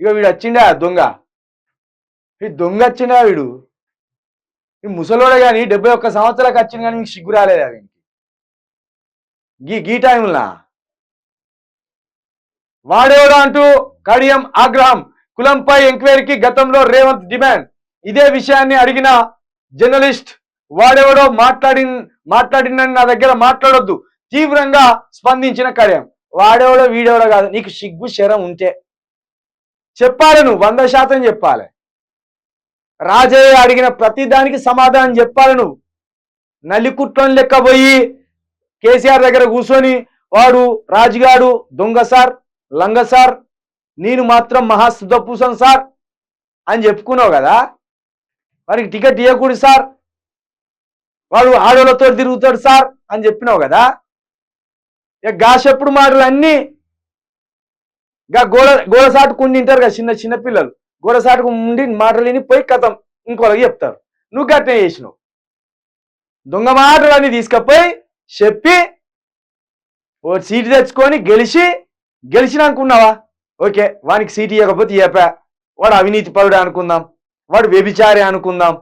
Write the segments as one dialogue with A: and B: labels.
A: ఇక వీడు వచ్చిండా? దొంగ. ఈ దొంగ వచ్చిండా వీడు? ఈ ముసలోడే కానీ డెబ్బై ఒక్క సంవత్సరాలకు వచ్చింది కానీ మీకు సిగ్గు రాలేదు అవి గీ గీ టైంలా వాడేవడా అంటూ కడియం ఆగ్రహం కులంపై ఎంక్వైరీకి గతంలో రేవంత్ డిమాండ్. ఇదే విషయాన్ని అడిగిన జర్నలిస్ట్ వాడెవడో మాట్లాడి మాట్లాడినని నా దగ్గర మాట్లాడొద్దు. తీవ్రంగా స్పందించిన కడియం. వాడెవడో వీడెవడో కాదు. నీకు సిగ్గు శరం ఉంటే చెప్పాలి నువ్వు వంద శాతం చెప్పాలి. రాజయ్య అడిగిన ప్రతి దానికి సమాధానం చెప్పాలి నువ్వు. నలికుట్లం లెక్క పోయి కేసీఆర్ దగ్గర కూర్చొని వాడు రాజుగాడు దొంగ సార్ లంగ సార్ నేను మాత్రం మహాసుధపూసం సార్ అని చెప్పుకున్నావు కదా? వారికి టికెట్ ఇవ్వకూడదు సార్. వాడు ఆడోళ్ళతో తిరుగుతాడు సార్ అని చెప్పినావు కదా? ఇక గాసెప్పుడు మాటలు అన్నీ గా గోడ గోడ సాటుకు కదా చిన్న చిన్న పిల్లలు. గోడ సాటుకు ఉండి మాటలు విని పోయి కథం ఇంకోళ్ళకి చెప్తారు. నువ్వు గట్నే చేసినావు. దొంగ మాటలన్నీ తీసుకపోయి చెప్పి ఓ సీటు తెచ్చుకొని గెలిచి గెలిచినానుకున్నావా ఓకే వానికి సీటు ఇవ్వకపోతే ఇవ్వపా వాడు అవినీతి పరుడు అనుకుందాం. వాడు వ్యభిచారి అనుకుందాం.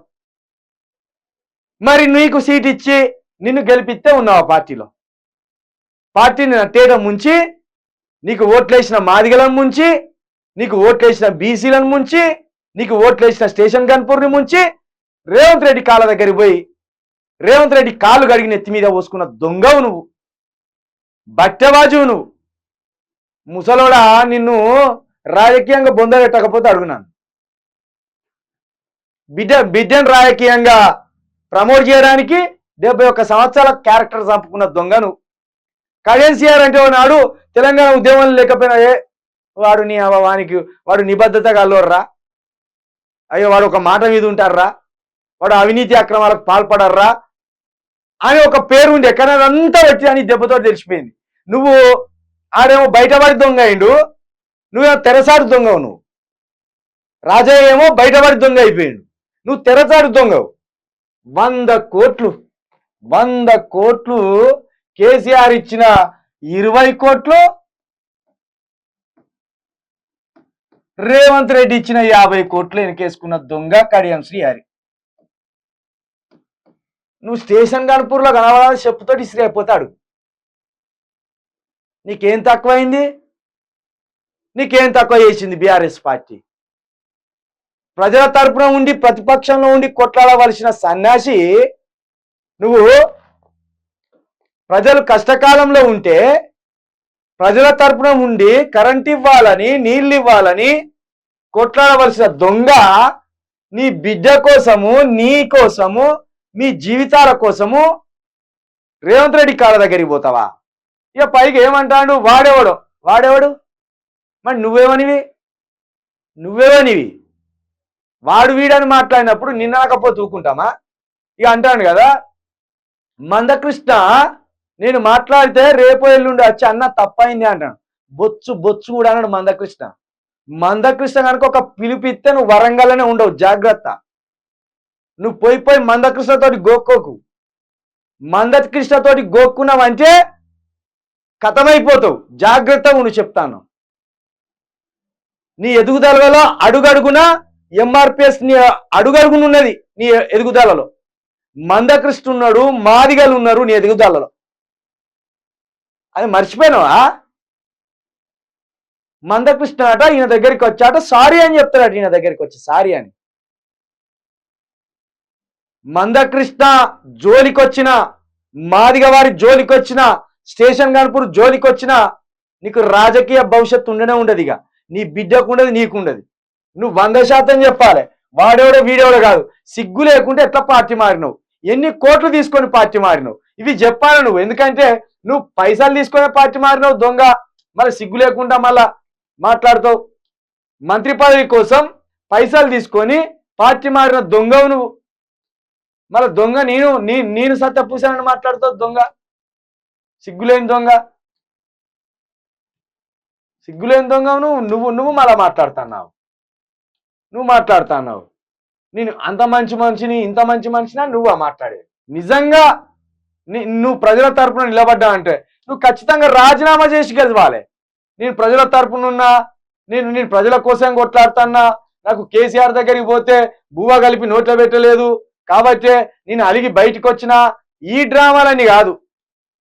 A: మరి నీకు సీట్ ఇచ్చి నిన్ను గెలిపిస్తే ఉన్నావా పార్టీలో? పార్టీని నట్టేయడం ముంచి నీకు ఓట్లేసిన మాదిగలను ముంచి నీకు ఓట్లేసిన బీసీలను ముంచి నీకు ఓట్లేసిన స్టేషన్ గన్పూర్ని ముంచి రేవంత్ రెడ్డి కాళ్ళ దగ్గరికి పోయి రేవంత్ రెడ్డి కాళ్ళు గడిగి నెత్తి మీద పోసుకున్న దొంగవు నువ్వు. బట్టెబాజువు నువ్వు. ముసలోడా నిన్ను రాజకీయంగా బొందలెట్టకపోతే అడుగున్నాను బిడ్డ బిడ్డను రాజకీయంగా ప్రమోట్ చేయడానికి డెబ్బై ఒక్క సంవత్సరాల క్యారెక్టర్ చంపుకున్న దొంగ నువ్వు. కరెన్సీఆర్ అంటే నాడు తెలంగాణ ఉద్యమం లేకపోయినా ఏ వాడు నీ వానికి వాడు నిబద్ధత అల్లోర్రా అయ్యో వాడు ఒక మాట మీద ఉంటారా వాడు అవినీతి అక్రమాలకు పాల్పడర్రా? అని ఒక పేరు ఉంది. ఎక్కడంతా వచ్చి అని దెబ్బతో తెలిసిపోయింది. నువ్వు ఆడేమో బయటపడి దొంగ అయిండు. నువ్వేమో తెరసాడు దొంగవు నువ్వు. రాజయ్య ఏమో బయటపడి దొంగ అయిపోయిండు. నువ్వు తెరసాడు దొంగవు. వంద కోట్లు వంద కోట్లు కేసీఆర్ ఇచ్చిన ఇరవై కోట్లు రేవంత్ రెడ్డి ఇచ్చిన యాభై కోట్లు వెనకేసుకున్న దొంగ కడియం శ్రీహరి. నువ్వు స్టేషన్ గణపూర్లో కనబడాలి చెప్పుతోటి ఇస్త్రీ అయిపోతాడు. నీకేం తక్కువైంది? నీకేం తక్కువ చేసింది బీఆర్ఎస్ పార్టీ? ప్రజల తరపున ఉండి ప్రతిపక్షంలో ఉండి కొట్లాడవలసిన సన్యాసి నువ్వు ప్రజలు కష్టకాలంలో ఉంటే ప్రజల తరపున ఉండి కరెంట్ ఇవ్వాలని నీళ్ళు ఇవ్వాలని కొట్లాడవలసిన దొంగ నీ బిడ్డ కోసము నీ కోసము మీ జీవితాల కోసము రేవంత్ రెడ్డి కాళ్ళ దగ్గరికి పోతావా? ఇక పైకి ఏమంటాడు? వాడేవాడు? వాడేవాడు? మరి నువ్వేమనివి? నువ్వేమనివి? వాడు వీడని మాట్లాడినప్పుడు నిన్నకపోతే ఊకుంటామా? ఇక అంటాను కదా మందకృష్ణ నేను మాట్లాడితే రేపు ఎల్లుండి వచ్చి అన్న తప్పైంది అంటాను బొచ్చు బొచ్చు కూడా అన్నాడు మందకృష్ణ. మందకృష్ణ కనుక ఒక పిలిపిస్తే నువ్వు వరంగల్లోనే ఉండవు జాగ్రత్త. నువ్వు పోయి పోయి మందకృష్ణతోటి గోక్కోకు. మందకృష్ణతోటి గోక్కున్నావంటే కథమైపోతావు. జాగ్రత్తగా నువ్వు చెప్తాను. నీ ఎదుగుదలలో అడుగడుగున ఎంఆర్పిఎస్ నీ అడుగడుగునున్నది నీ ఎదుగుదలలో. మందకృష్ణ ఉన్నాడు మాదిగలు ఉన్నారు నీ ఎదుగుదలలో. అది మర్చిపోయినావా? మందకృష్ణ అట ఈయన దగ్గరికి వచ్చాట సారీ అని చెప్తాడట ఈయన దగ్గరికి వచ్చి సారీ అని. మందకృష్ణ జోలికొచ్చిన మాదిగ వారి జోలికొచ్చిన స్టేషన్ కాన్పూర్ జోలికొచ్చిన నీకు రాజకీయ భవిష్యత్తు ఉండనే ఉండదు ఇక. నీ బిడ్డకు ఉండదు నీకు ఉండదు నువ్వు వంద శాతం చెప్పాలి. వాడెవడో వీడెవడో కాదు. సిగ్గు లేకుంటే ఎట్లా పార్టీ మారినావు? ఎన్ని కోట్లు తీసుకొని పార్టీ మారినావు? ఇవి చెప్పాలి నువ్వు. ఎందుకంటే నువ్వు పైసలు తీసుకునే పార్టీ మారినావు దొంగ. మళ్ళీ సిగ్గు లేకుండా మళ్ళా మాట్లాడుతావు. మంత్రి పదవి కోసం పైసలు తీసుకొని పార్టీ మారిన దొంగవు నువ్వు. మళ్ళీ దొంగ నేను నీ నేను సత్త పూసానని మాట్లాడుతావు దొంగ. సిగ్గులేని దొంగ. సిగ్గులేని దొంగ నువ్వు నువ్వు నువ్వు మళ్ళా మాట్లాడుతున్నావు. నువ్వు మాట్లాడుతున్నావు. నేను అంత మంచి మనిషిని ఇంత మంచి మనిషినా నువ్వా మాట్లాడేది? నిజంగా నువ్వు ప్రజల తరపున నిలబడ్డా అంటే నువ్వు ఖచ్చితంగా రాజీనామా చేసి గెలవాలి. నేను ప్రజల తరపున ఉన్నా నేను నేను ప్రజల కోసం కొట్లాడుతున్నా నాకు కేసీఆర్ దగ్గరికి పోతే బువ్వ కలిపి నోట్లో పెట్టలేదు కాబట్టి నేను అలిగి బయటకు వచ్చిన ఈ డ్రామాలన్నీ కాదు.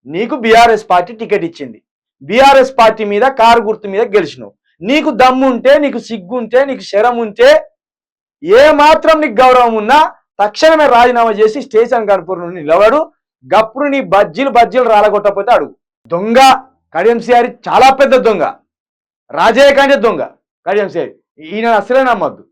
A: నీకు బీఆర్ఎస్ పార్టీ టికెట్ ఇచ్చింది. బీఆర్ఎస్ పార్టీ మీద కారు గుర్తు మీద గెలిచినావు. నీకు దమ్ము ఉంటే నీకు సిగ్గు ఉంటే నీకు శరం ఉంటే ఏ మాత్రం నీకు గౌరవం ఉన్నా తక్షణమే రాజీనామా చేసి స్టేషన్ కనుపూర్ నుండి నిలబడు గప్పుడు నీ బజ్జీలు బజ్జీలు రాలగొట్టకపోతే అడుగు దొంగ కడియంసిఆర్ చాలా పెద్ద దొంగ. రాజయ్య కంటే దొంగ కడియంసిఆర్ ఈయన అసలే నమ్మద్దు.